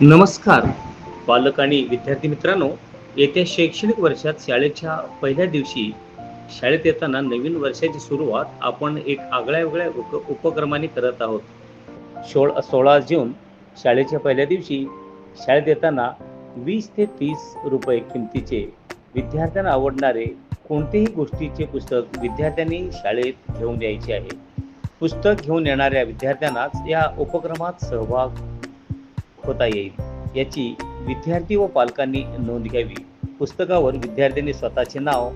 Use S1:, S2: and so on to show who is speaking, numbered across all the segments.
S1: नमस्कार. पालक आणि विद्यार्थी मित्रांनो येत्या शैक्षणिक वर्षात शाळेच्या पहिल्या दिवशी शाळेत येताना नवीन वर्षाची सुरुवात आपण एक आगळ्या वेगळ्या उप उपक्रमाने करत आहोत. सोळ सोळा जून शाळेच्या पहिल्या दिवशी शाळेत येताना वीस ते तीस रुपये किमतीचे विद्यार्थ्यांना आवडणारे कोणतेही गोष्टीचे पुस्तक विद्यार्थ्यांनी शाळेत घेऊन यायचे आहे. पुस्तक घेऊन येणाऱ्या विद्यार्थ्यांनाच या उपक्रमात सहभाग होता येईल. याची विद्यार्थी व पालकांनी नोंद घ्यावी. पुस्तकावर विद्यार्थ्यांनी स्वतःचे नाव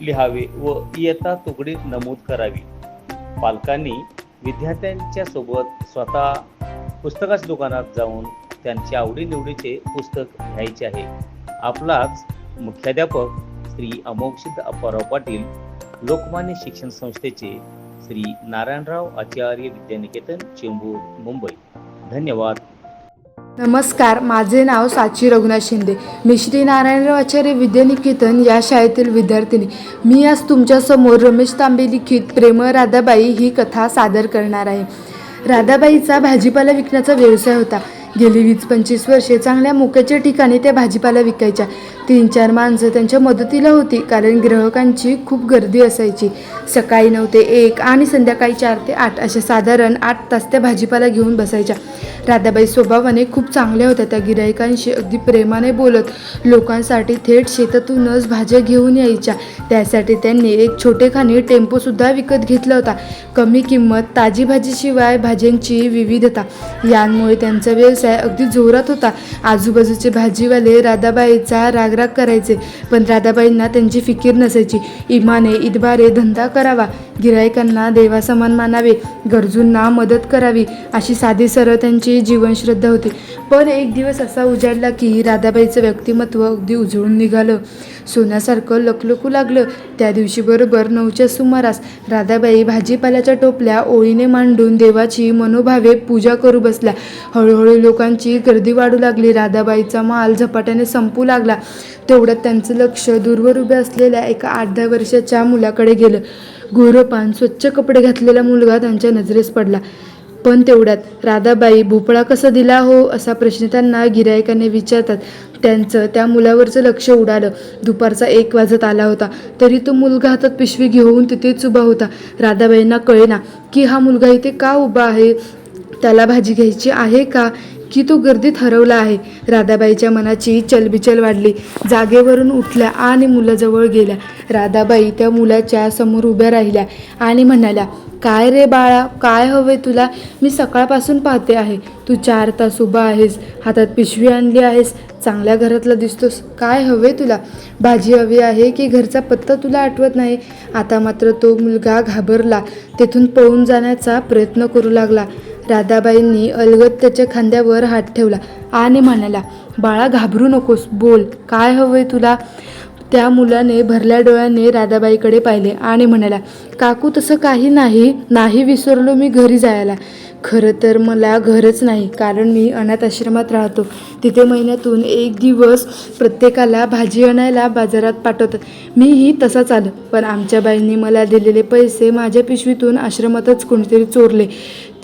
S1: लिहावे व इयत्ता तुकडी नमूद करावी. पालकांनी विद्यार्थ्यांच्या सोबत स्वतः पुस्तकाच्या दुकानात जाऊन त्यांच्या आवडीनिवडीचे पुस्तक घ्यायचे आहे. आपलाच मुख्याध्यापक श्री अमोक्षित अप्पाराव पाटील लोकमान्य शिक्षण संस्थेचे श्री नारायणराव आचार्य विद्यानिकेतन चेंबूर मुंबई. धन्यवाद.
S2: नमस्कार माझे नाव साची रघुनाथ शिंदे. मी श्री नारायणराव आचार्य विद्यानिकेतन या शाळेतील विद्यार्थिनी. मी आज तुमच्यासमोर रमेश तांबे लिखित प्रेम राधाबाई ही कथा सादर करणार आहे. राधाबाईचा भाजीपाला विकण्याचा व्यवसाय होता. गेली वीस पंचवीस वर्षे चांगल्या मोक्याच्या ठिकाणी त्या भाजीपाला विकायच्या. तीन चार माणसं त्यांच्या मदतीला होती कारण ग्राहकांची खूप गर्दी असायची. सकाळी नऊ ते एक आणि संध्याकाळी चार ते आठ अशा साधारण आठ तास त्या भाजीपाला घेऊन बसायच्या. राधाबाई स्वभावाने खूप चांगल्या होत्या त्या गिरायकांशी अगदी प्रेमाने बोलत लोकांसाठी थेट शेतातूनच भाज्या घेऊन यायच्या. त्यासाठी त्यांनी एक छोटेखानी टेम्पोसुद्धा विकत घेतला होता. कमी किंमत ताजी भाजीशिवाय भाज्यांची विविधता. यांमुळे त्यांचा व्यवसाय अगदी जोरात होता. आजूबाजूचे भाजीवाले राधाबाईचा रागराग करायचे. पण राधाबाईंना त्यांची फिकीर नसायची. इमाने इतबारे धंदा करावा. गिरायकांना देवासमान मानावे. गरजूंना मदत करावी. अशी साधी सरळ त्यांची जीवनश्रद्धा होती. पण एक दिवस असा उजाडला की राधाबाईचं व्यक्तिमत्व अगदी उजळून निघालं. सोन्यासारखं लखलखू लागलं. त्या दिवशी बरोबर नऊच्या सुमारास राधाबाई भाजीपाल्याच्या टोपल्या ओळीने मांडून देवाची मनोभावे पूजा करू बसल्या. हळूहळू लोकांची गर्दी वाढू लागली. राधाबाईचा माल झपाट्याने संपू लागला. तेवढ्यात त्यांचं लक्ष दूरवर उभ्या असलेल्या एका आठ दहा वर्षाच्या मुलाकडे गेलं. गोरपान स्वच्छ कपडे घातलेला मुलगा त्यांच्या नजरेस पडला. पण तेवढ्यात राधाबाई भोपळा कसा दिला हो? असा प्रश्न त्यांना गिरायकाने विचारतात. त्यांचं त्या मुलावरचं लक्ष उडालं. दुपारचा एक वाजत आला होता. तरी तो मुलगा हातात पिशवी घेऊन तिथेच उभा होता. राधाबाईंना कळेना की हा मुलगा इथे का उभा आहे? त्याला भाजी घ्यायची आहे का? की तो गर्दीत हरवला आहे. राधाबाईच्या मनाची चलबिचल वाढली. जागेवरून उठल्या आणि मुलाजवळ गेल्या. राधाबाई त्या मुलाच्या समोर उभ्या राहिल्या आणि म्हणाल्या काय रे बाळा काय हवे तुला? मी सकाळपासून पाहते आहे. तू चार तास उभा आहेस हातात पिशवी आणली आहेस चांगल्या घरातला दिसतोस. काय हवे तुला? भाजी हवी आहे की घरचा पत्ता तुला आठवत नाही? आता मात्र तो मुलगा घाबरला. तेथून पळून जाण्याचा प्रयत्न करू लागला. राधाबाईंनी अलगद त्याच्या खांद्यावर हात ठेवला. आणि म्हणाला बाळा घाबरू नकोस बोल. काय हवंय तुला? त्या मुलाने भरल्या डोळ्याने राधाबाईकडे पाहिले. आणि म्हणाला काकू तसं काही नाही. नाही विसरलो मी घरी जायला. खरं तर मला घरच नाही कारण मी अनाथ आश्रमात राहतो. तिथे महिन्यातून एक दिवस प्रत्येकाला भाजी आणायला बाजारात पाठवतात. मीही तसाच आलं. पण आमच्या बाईंनी मला दिलेले पैसे माझ्या पिशवीतून आश्रमातच कोणीतरी चोरले.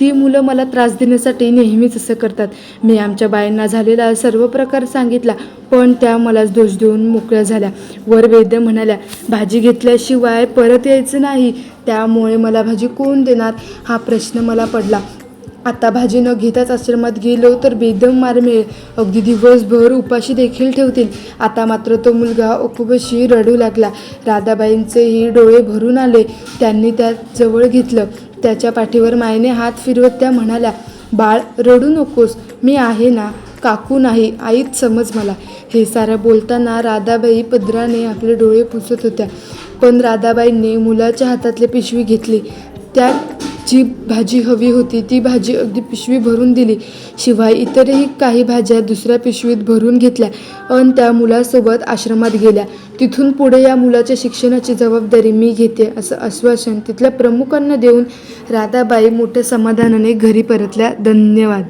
S2: ती मुलं मला त्रास देण्यासाठी नेहमीच असं करतात. मी आमच्या बाईंना झालेला सर्व प्रकार सांगितला पण त्या मलाच दोष देऊन मोकळ्या झाल्या. वर वैद्य म्हणाल्या भाजी घेतल्याशिवाय परत यायचं नाही. त्यामुळे मला भाजी कोण देणार? हा प्रश्न मला पडला. आता भाजी न घेताच आश्रमात गेलो तर बेदम मार मिळेल अगदी दिवसभर उपाशी देखील ठेवतील. आता मात्र तो मुलगा ओकुबशी रडू लागला. राधाबाईंचेही डोळे भरून आले. त्यांनी त्या जवळ घेतलं. त्याच्या पाठीवर मायने हात फिरवत त्या म्हणाल्या बाळ रडू नकोस. मी आहे ना? काकू नाही. आईच समज मला. हे सारं बोलताना राधाबाई पदराने आपले डोळे पुसत होत्या. पण राधाबाईंनी मुलाच्या हातातली पिशवी घेतली. त्यात जी भाजी हवी होती ती भाजी अगदी पिशवी भरून दिली. शिवाय इतरही काही भाज्या दुसऱ्या पिशवीत भरून घेतल्या अन त्या मुलासोबत आश्रमात गेल्या. तिथून पुढे या मुलाच्या शिक्षणाची जबाबदारी मी घेते असं आश्वासन तिथल्या प्रमुखांना देऊन राधाबाई मोठ्या समाधानाने घरी परतल्या. धन्यवाद.